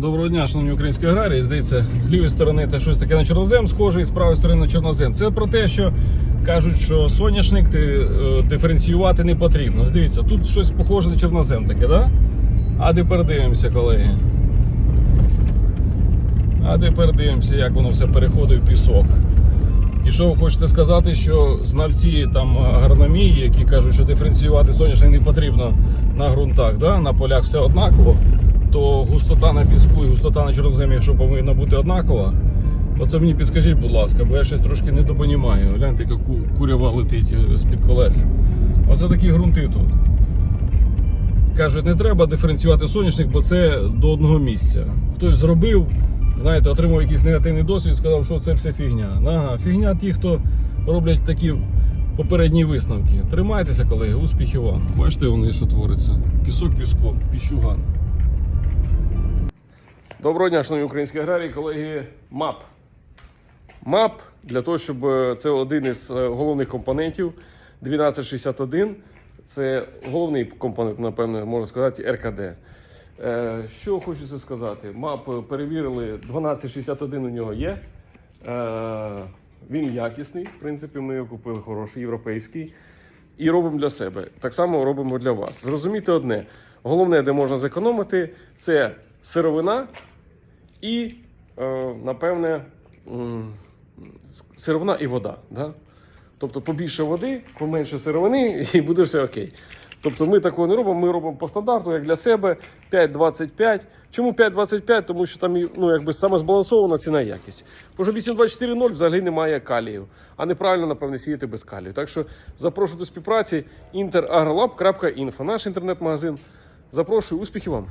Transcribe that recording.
Доброго дня, шановні українські аграрії. Здається, з лівої сторони це щось таке на чорнозем схоже, і з правої сторони на чорнозем. Це про те, що кажуть, що соняшник е, диференціювати не потрібно. Дивіться, тут щось похоже на чорнозем таке, да? А тепер дивимося, колеги. А тепер дивимося, як воно все переходить в пісок. І що ви хочете сказати, що знавці там агрономії, які кажуть, що диференціювати соняшник не потрібно на ґрунтах, да? на полях все однаково, то густота на піску і густота на чорноземі, якщо повинна бути однакова, то це мені підскажіть, будь ласка, бо я щось трошки не допонімаю. Гляньте, яка курява летить е, з-під колес. Оце такі ґрунти тут. Кажуть, не треба диференціювати соняшник, бо це до одного місця. Хтось зробив, знаєте, отримав якийсь негативний досвід, і сказав, що це все фігня. Ага, фігня ті, хто роблять такі попередні висновки. Тримайтеся, колеги, успіхів вам. Бачите, вони що твориться. Пісок піском, піщуган. Доброго дня, шановні українські аграрії, колеги. МАП. МАП для того, щоб е, це один із е, головних компонентів 1261. Це головний компонент, напевно, можна сказати, РКД. Е, Що хочеться сказати? МАП перевірили, 1261 у нього є. Він якісний. В принципі, ми його купили хороший, європейський. І робимо для себе. Так само робимо для вас. Зрозумійте одне: головне, де можна зекономити, це сировина і, е, напевне, сировина і вода. Да? Тобто побільше води, поменше сировини, і буде все окей. Тобто ми такого не робимо, ми робимо по стандарту, як для себе 5,25. Чому 5,25? Тому що там ну, якби саме збалансована ціна якість. Бо що 8,24,0 взагалі немає калію, а неправильно, напевне, сіяти без калію. Так що запрошую до співпраці interagrolab.info, наш інтернет-магазин. Запрошую, успіхів вам!